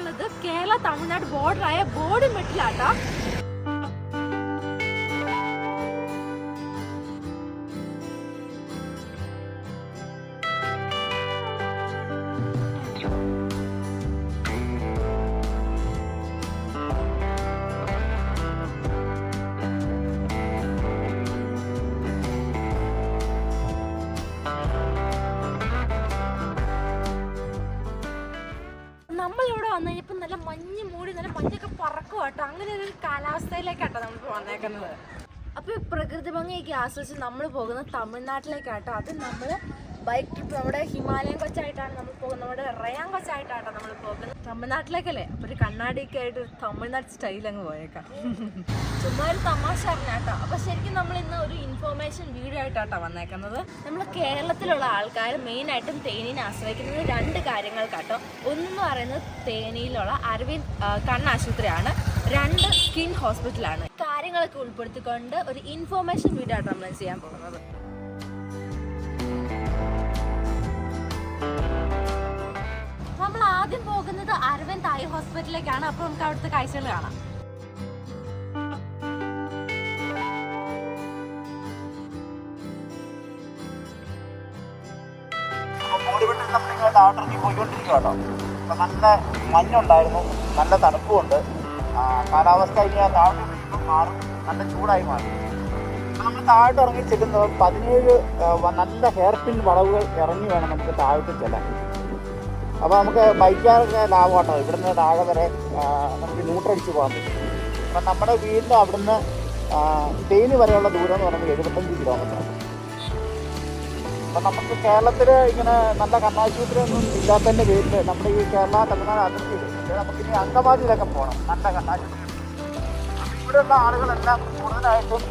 ഉള്ളത് കേരള തമിഴ്നാട് ബോർഡറായ ബോഡിമെട്ടിലാട്ടോ. അങ്ങനെ ഒരു കാലാവസ്ഥയിലേക്കാട്ടോ നമ്മൾ വന്നേക്കുന്നത്. അപ്പോൾ പ്രകൃതി ഭംഗിയൊക്കെ ആസ്വദിച്ച് നമ്മൾ പോകുന്നത് തമിഴ്നാട്ടിലേക്കാട്ടോ. അത് നമ്മൾ ബൈക്ക് ട്രിപ്പ് നമ്മുടെ ഹിമാലയം കൊച്ചായിട്ടാണ് നമ്മൾ പോകുന്നത്. നമ്മുടെ റയാൻ കൊച്ചായിട്ടാണ് നമ്മൾ പോകുന്നത്. തമിഴ്നാട്ടിലേക്കല്ലേ? അപ്പോൾ ഒരു കണ്ണാടിയൊക്കെ ആയിട്ട് തമിഴ്നാട് സ്റ്റൈൽ അങ്ങ് പോയേക്കാം. ചുമ്മാ ഒരു തമാശ അറിഞ്ഞാട്ടോ അപ്പോൾ ശരിക്കും നമ്മൾ ഇന്ന് ഒരു ഇൻഫോർമേഷൻ വീഡിയോ ആയിട്ടാട്ടോ വന്നേക്കുന്നത്. നമ്മൾ കേരളത്തിലുള്ള ആൾക്കാർ മെയിനായിട്ടും തേനീനെ ആശ്രയിക്കുന്നത് രണ്ട് കാര്യങ്ങൾക്കാട്ടോ. ഒന്നെന്ന് പറയുന്നത് തേനിയിലുള്ള അരവിന്ദ് കണ്ണാശുപത്രിയാണ്. രണ്ട് സ്കിൻ ഹോസ്പിറ്റലാണ്. കാര്യങ്ങളൊക്കെ ഉൾപ്പെടുത്തിക്കൊണ്ട് ഒരു ഇൻഫോർമേഷൻ വീഡിയോ ആയിട്ട് നമ്മൾ ചെയ്യാൻ പോകുന്നത്. നമ്മൾ ആദ്യം പോകുന്നത് അരവിന്ദ് ഐ ഹോസ്പിറ്റലിലേക്കാണ്. അപ്പോൾ നമുക്ക് അവിടുത്തെ കാഴ്ചകൾ കാണാം. ബോഡിബിൽഡിൽ നമ്മളിങ്ങനെ താഴ്ത്തിറങ്ങി പോയിക്കൊണ്ടിരിക്കുക കേട്ടോ അപ്പം നല്ല മഞ്ഞുണ്ടായിരുന്നു. നല്ല തണുപ്പുമുണ്ട്. കാലാവസ്ഥ ഇങ്ങനെ താഴ്ന്നു വീണ്ടും മാറും. നല്ല ചൂടായി മാറും. അപ്പം നമ്മൾ താഴോട്ട് ഇറങ്ങി ചെല്ലുന്നത് പതിനേഴ് നല്ല ഹെയർ പിൻ വളവുകൾ ഇറങ്ങി വേണം നമുക്ക് താഴോട്ട് ചെല്ലാൻ. അപ്പോൾ നമുക്ക് ബൈക്കാറൊക്കെ ലാഭം കേട്ടോ ഇവിടുന്ന് താഴെ വരെ നമുക്ക് ന്യൂട്രടിച്ച് പോകാൻ പറ്റും. അപ്പം നമ്മുടെ വീടിന്റെ അവിടുന്ന് തേനി വരെയുള്ള ദൂരം എന്ന് പറയുന്നത് എഴുപത്തഞ്ച് കിലോമീറ്റർ അപ്പം നമുക്ക് കേരളത്തിൽ ഇങ്ങനെ നല്ല കണ്ണാശുപത്രി ഒന്നും ഇല്ലാത്തതിന്റെ പേരിൽ നമ്മുടെ ഈ കേരള തമിഴ്നാട് അതിർത്തിയിൽ നമുക്ക് ഇനി അങ്കമാലിയിലൊക്കെ പോകണം നല്ല കണ്ടാൽ ഇവിടെയുള്ള ആളുകളെല്ലാം കൂടുതലായിട്ടും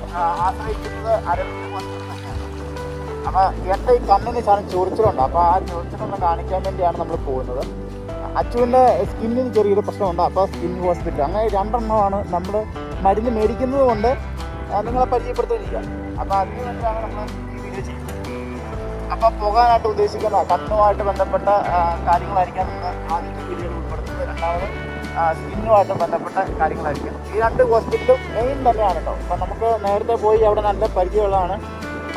ആശ്രയിക്കുന്നത് അരവിന്ദ് തന്നെയാണ് അപ്പോൾ എന്റെ ഈ കണ്ണിന് ശാലം ചൊറിച്ചിലുണ്ട്. അപ്പോൾ ആ ചൊറിച്ചിലൊന്ന് കാണിക്കാൻ വേണ്ടിയാണ് നമ്മൾ പോകുന്നത്. അച്ചുവിന്റെ സ്കിന്നിന് ചെറിയൊരു പ്രശ്നമുണ്ട്. അപ്പോൾ സ്കിൻ ഹോസ്പിറ്റൽ. അങ്ങനെ രണ്ടെണ്ണമാണ് നമ്മൾ മരുന്ന് മേടിക്കുന്നത് കൊണ്ട് നിങ്ങളെ പരിചയപ്പെടുത്തുകയാണ് അപ്പോൾ അതിന് വേണ്ടിയാണ് നമ്മൾ ഈ വീഡിയോ അപ്പോൾ പോകാനായിട്ട് ഉദ്ദേശിക്കുന്ന കണ്ണുമായിട്ട് ബന്ധപ്പെട്ട കാര്യങ്ങളായിരിക്കാം ആദ്യത്തെ വീഡിയോയിൽ ആ, സ്കിന്നുമായിട്ട് ബന്ധപ്പെട്ട കാര്യങ്ങളായിരിക്കും. ഈ രണ്ട് ഹോസ്പിറ്റലും മെയിൻ തന്നെയാണ് കേട്ടോ അപ്പം നമുക്ക് നേരത്തെ പോയി അവിടെ നല്ല പരിചയമുള്ളതാണ്.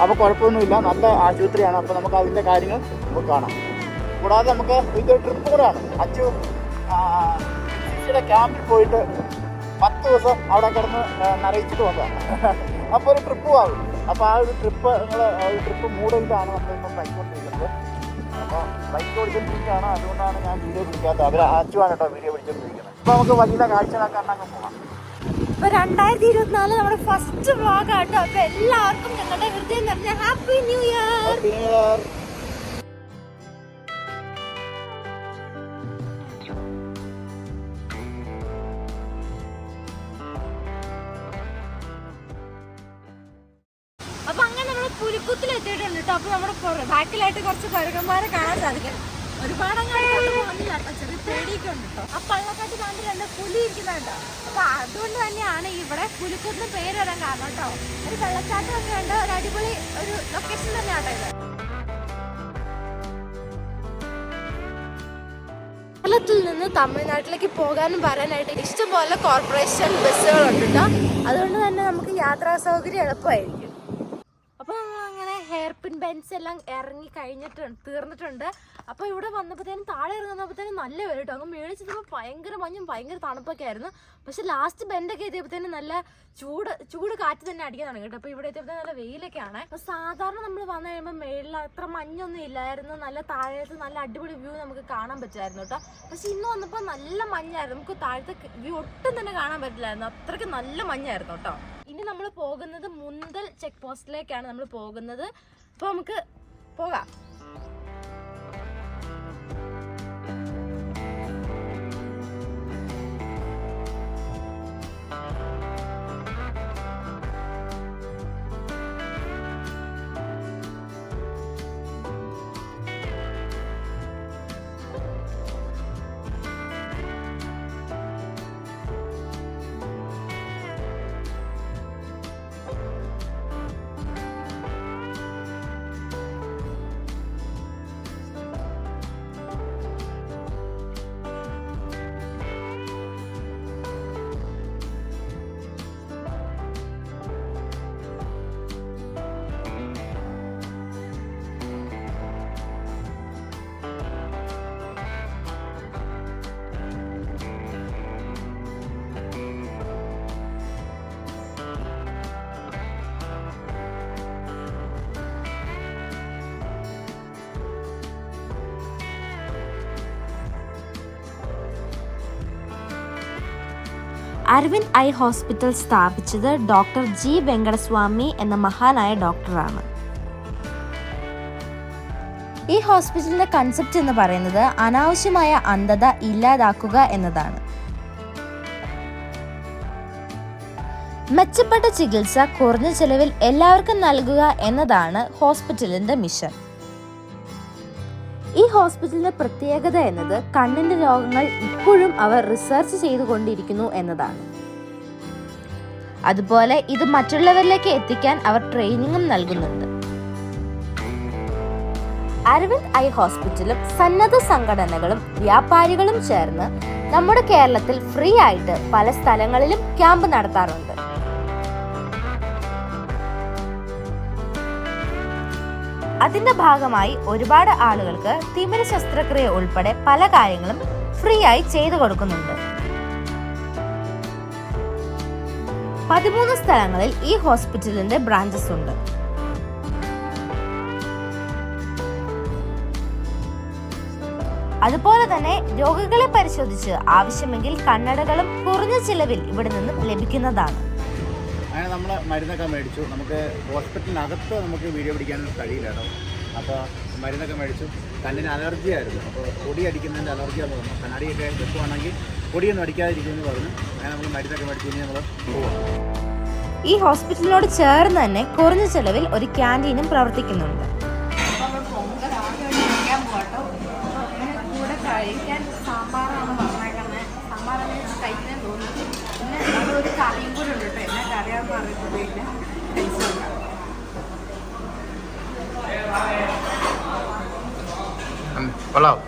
അപ്പോൾ കുഴപ്പമൊന്നുമില്ല. നല്ല ആശുപത്രിയാണ്. അപ്പോൾ നമുക്ക് അതിന്റെ കാര്യങ്ങൾ നമുക്ക് കാണാം. കൂടാതെ നമുക്ക് ഇതൊരു ട്രിപ്പ് കൂടെയാണ്. അച്ചു ക്യാമ്പിൽ പോയിട്ട് പത്ത് ദിവസം അവിടെ കിടന്ന് നിറയിച്ചിട്ട് വന്നതാണ് അപ്പോൾ ഒരു ട്രിപ്പ് ആകും അപ്പോൾ ആ ഒരു ട്രിപ്പ് നിങ്ങൾ ഒരു ട്രിപ്പ് മൂടലിലാണ് നമ്മളിപ്പം ബൈക്കൊണ്ടിരിക്കുന്നത് അപ്പോൾ ബൈക്ക് ഓടിച്ചോണ്ടിരിക്കുകയാണ്. അതുകൊണ്ടാണ് ഞാൻ വീഡിയോ പിടിക്കാത്തത്. അവർ ആച്ചുവാണ് കേട്ടോ വീഡിയോ പിടിച്ചോണ്ടിരിക്കുന്നത്. അപ്പോൾ നമുക്ക് വലിയ കാഴ്ചകളൊക്കെ പോകാം ഇപ്പൊ രണ്ടായിരത്തി ഇരുപത്തിനാല് നമ്മുടെ ഫസ്റ്റ് വ്ളോഗ് ആട്ടോ അപ്പൊ എല്ലാവർക്കും ഞങ്ങളുടെ ഹൃദയം നിറഞ്ഞ ഹാപ്പി ന്യൂ ഇയർ എത്തിയിട്ടുണ്ട് കേട്ടോ. അപ്പൊ നമ്മുടെ ബാക്കിലായിട്ട് കുറച്ച് കരുകന്മാരെ കാണാൻ സാധിക്കും. ഒരുപാട് ചെറിയ പേടിയൊക്കെ ഉണ്ട് കേട്ടോ. ആ പള്ളക്കാട്ട് കണ്ട് രണ്ട് പുലി ഇരിക്കുന്നുണ്ടോ അപ്പൊ അതുകൊണ്ട് തന്നെയാണ് ഇവിടെ പുലിക്കുത്തിന് പേര് വരാൻ കാരണം കേട്ടോ. ഒരു വെള്ളച്ചാട്ടം ഒക്കെ ഉണ്ട് ഒരു അടിപൊളി ഒരു ലൊക്കേഷൻ തന്നെയാണ് ഇത്. കേരളത്തിൽ നിന്ന് തമിഴ്നാട്ടിലേക്ക് പോകാനും വരാനായിട്ട് ഇഷ്ടംപോലെ കോർപ്പറേഷൻ ബസ്സുകളുണ്ട് കേട്ടോ. അതുകൊണ്ട് തന്നെ നമുക്ക് യാത്രാ സൗകര്യം എളുപ്പമായിരിക്കും അപ്പോൾ നമ്മൾ അങ്ങനെ ഹെയർ പിൻ ബെൻസ് എല്ലാം ഇറങ്ങി കഴിഞ്ഞിട്ടുണ്ട് തീർന്നിട്ടുണ്ട്. അപ്പോൾ ഇവിടെ വന്നപ്പോഴത്തേനും താഴെ ഇറങ്ങുന്നപ്പോഴത്തേനും നല്ല വരും കേട്ടോ. അങ്ങ് മേടിച്ചപ്പോൾ ഭയങ്കര മഞ്ഞും ഭയങ്കര തണുപ്പൊക്കെ ആയിരുന്നു. പക്ഷെ ലാസ്റ്റ് ബെൻഡൊക്കെ എത്തിയപ്പോഴത്തേനും നല്ല ചൂട് ചൂട് കാറ്റ് തന്നെ അടിക്കാൻ തുടങ്ങി കേട്ടോ. അപ്പോൾ ഇവിടെ എത്തിയപ്പോഴത്തേനും നല്ല വെയിലൊക്കെയാണ്. അപ്പോൾ സാധാരണ നമ്മൾ വന്നു കഴിയുമ്പോൾ മേളിൽ അത്ര മഞ്ഞൊന്നും ഇല്ലായിരുന്നു. നല്ല താഴത്ത് നല്ല അടിപൊളി വ്യൂ നമുക്ക് കാണാൻ പറ്റുമായിരുന്നു കേട്ടോ. പക്ഷെ ഇന്ന് വന്നപ്പോൾ നല്ല മഞ്ഞായിരുന്നു. നമുക്ക് താഴത്തെ വ്യൂ ഒട്ടും തന്നെ കാണാൻ പറ്റില്ലായിരുന്നു. അത്രയ്ക്ക് നല്ല മഞ്ഞായിരുന്നു കേട്ടോ. ഇനി നമ്മൾ പോകുന്നത് മുന്തൽ ചെക്ക് പോസ്റ്റിലേക്കാണ് നമ്മൾ പോകുന്നത്. അപ്പോൾ നമുക്ക് പോകാം. അരവിന്ദ് ഐ ഹോസ്പിറ്റൽ സ്ഥാപിച്ചത് ഡോക്ടർ ജി വെങ്കടസ്വാമി എന്ന മഹാനായ ഡോക്ടറാണ്. ഈ ഹോസ്പിറ്റലിന്റെ കൺസെപ്റ്റ് എന്ന് പറയുന്നത് അനാവശ്യമായ അന്ധത ഇല്ലാതാക്കുക എന്നതാണ്. മെച്ചപ്പെട്ട ചികിത്സ കുറഞ്ഞ ചെലവിൽ എല്ലാവർക്കും നൽകുക എന്നതാണ് ഹോസ്പിറ്റലിന്റെ മിഷൻ ഈ ഹോസ്പിറ്റലിന്റെ പ്രത്യേകത എന്നത് കണ്ണിന്റെ രോഗങ്ങൾ ഇപ്പോഴും അവർ റിസർച്ച് ചെയ്തുകൊണ്ടിരിക്കുന്നു എന്നതാണ്. അതുപോലെ ഇത് മറ്റുള്ളവരിലേക്ക് എത്തിക്കാൻ അവർ ട്രെയിനിങ്ങും നൽകുന്നുണ്ട്. അരവിന്ദ് ഐ ഹോസ്പിറ്റലും സന്നദ്ധ സംഘടനകളും വ്യാപാരികളും ചേർന്ന് നമ്മുടെ കേരളത്തിൽ ഫ്രീ ആയിട്ട് പല സ്ഥലങ്ങളിലും ക്യാമ്പ് നടത്താറുണ്ട്. അതിന്റെ ഭാഗമായി ഒരുപാട് ആളുകൾക്ക് തിമിര ശസ്ത്രക്രിയ ഉൾപ്പെടെ പല കാര്യങ്ങളും ഫ്രീ ആയി ചെയ്തു കൊടുക്കുന്നുണ്ട്. പതിമൂന്ന് സ്ഥലങ്ങളിൽ ഈ ഹോസ്പിറ്റലിന്റെ ബ്രാഞ്ചസ് ഉണ്ട്. അതുപോലെ തന്നെ രോഗികളെ പരിശോധിച്ച് ആവശ്യമെങ്കിൽ കണ്ണടകളും കുറഞ്ഞ ചിലവിൽ ഇവിടെ നിന്നും ലഭിക്കുന്നതാണ്. അങ്ങനെ നമ്മൾ മരുന്നൊക്കെ മേടിച്ചു. നമുക്ക് ഹോസ്പിറ്റലിനകത്ത് നമുക്ക് വീഡിയോ പിടിക്കാനൊന്നും കഴിയില്ല കേട്ടോ. അപ്പോൾ മരുന്നൊക്കെ മേടിച്ചു. കണ്ണിന് അലർജി ആയിരുന്നു. അപ്പോൾ പൊടി അടിക്കുന്നതിന്റെ അലർജിയാണെന്ന് പറഞ്ഞു. കണ്ണാടിയൊക്കെ വെക്കുവാണെങ്കിൽ പൊടിയൊന്നും അടിക്കാതിരിക്കുമെന്ന് പറഞ്ഞു. അങ്ങനെ നമ്മൾ മരുന്നൊക്കെ മേടിച്ചു കഴിഞ്ഞാൽ നമ്മൾ പോവാം. ഈ ഹോസ്പിറ്റലിനോട് ചേർന്ന് തന്നെ കുറഞ്ഞ ചെലവിൽ ഒരു ക്യാന്റീനും പ്രവർത്തിക്കുന്നുണ്ട്. അറിയത്തില്ല. കഴിച്ചു കൊള്ളാം.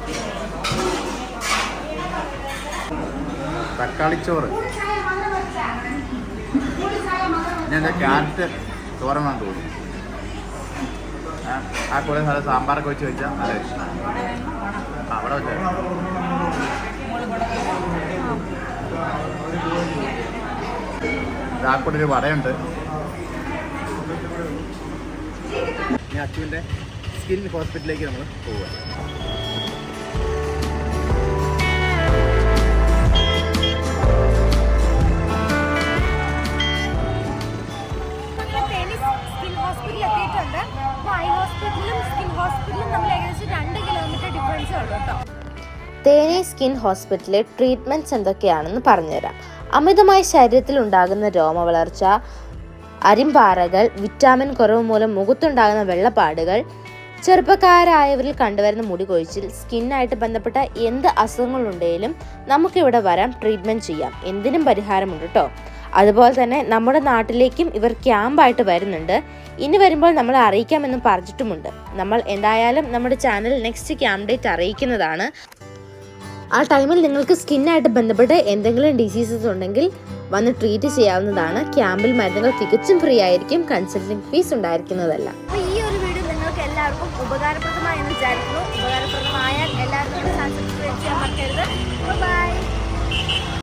തക്കാളിച്ചോറ് ഞാൻ ക്യാരറ്റ് തോരനാണ് തോന്നുന്നു. ആ, ആ നല്ല സാമ്പാറൊക്കെ വെച്ച് വെച്ചാൽ നല്ല ഇഷ്ടമാണ് ആ അവിടെ വെച്ചാൽ ഇതാക്കൂടെ ഒരു വടയുണ്ട്. ഇനി അച്ചുവിന്റെ സ്കിൻ ഹോസ്പിറ്റലിലേക്ക് നമ്മൾ പോവുക. സ്കിൻ ഹോസ്പിറ്റലിൽ എത്തിയിട്ടുണ്ട്. ഐ ഹോസ്പിറ്റലും സ്കിൻ ഹോസ്പിറ്റലും നമ്മൾ ഏകദേശം രണ്ട് കിലോമീറ്റർ ഡിഫറൻസേ ഉള്ളൂ കേട്ടോ. തേനി സ്കിൻ ഹോസ്പിറ്റലിലെ ട്രീറ്റ്മെന്റ്സ് എന്തൊക്കെയാണെന്ന് പറഞ്ഞുതരാം. അമിതമായ ശരീരത്തിൽ ഉണ്ടാകുന്ന രോമവളർച്ച അരിമ്പാറകൾ വിറ്റാമിൻ കുറവ് മൂലം മുഖത്തുണ്ടാകുന്ന വെള്ളപ്പാടുകൾ ചെറുപ്പക്കാരായവരിൽ കണ്ടുവരുന്ന മുടി കൊഴിച്ചിൽ സ്കിന്നായിട്ട് ബന്ധപ്പെട്ട എന്ത് അസുഖങ്ങളുണ്ടെങ്കിലും നമുക്കിവിടെ വരാം ട്രീറ്റ്മെന്റ് ചെയ്യാം. എന്തിനും പരിഹാരമുണ്ട് കേട്ടോ അതുപോലെ തന്നെ നമ്മുടെ നാട്ടിലേക്കും ഇവർ ക്യാമ്പായിട്ട് വരുന്നുണ്ട്. ഇനി വരുമ്പോൾ നമ്മൾ അറിയിക്കാമെന്നും പറഞ്ഞിട്ടുമുണ്ട്. നമ്മൾ എന്തായാലും നമ്മുടെ ചാനൽ നെക്സ്റ്റ് ക്യാമ്പ് ഡേറ്റ് അറിയിക്കുന്നതാണ്. ആ ടൈമിൽ നിങ്ങൾക്ക് സ്കിന്നായിട്ട് ബന്ധപ്പെട്ട് എന്തെങ്കിലും ഡിസീസസ് ഉണ്ടെങ്കിൽ വന്ന് ട്രീറ്റ് ചെയ്യാവുന്നതാണ്. ക്യാമ്പിൽ മരുന്നുകൾ തികച്ചും ഫ്രീ ആയിരിക്കും. Consulting fees ഉണ്ടായിരിക്കുന്നതല്ല.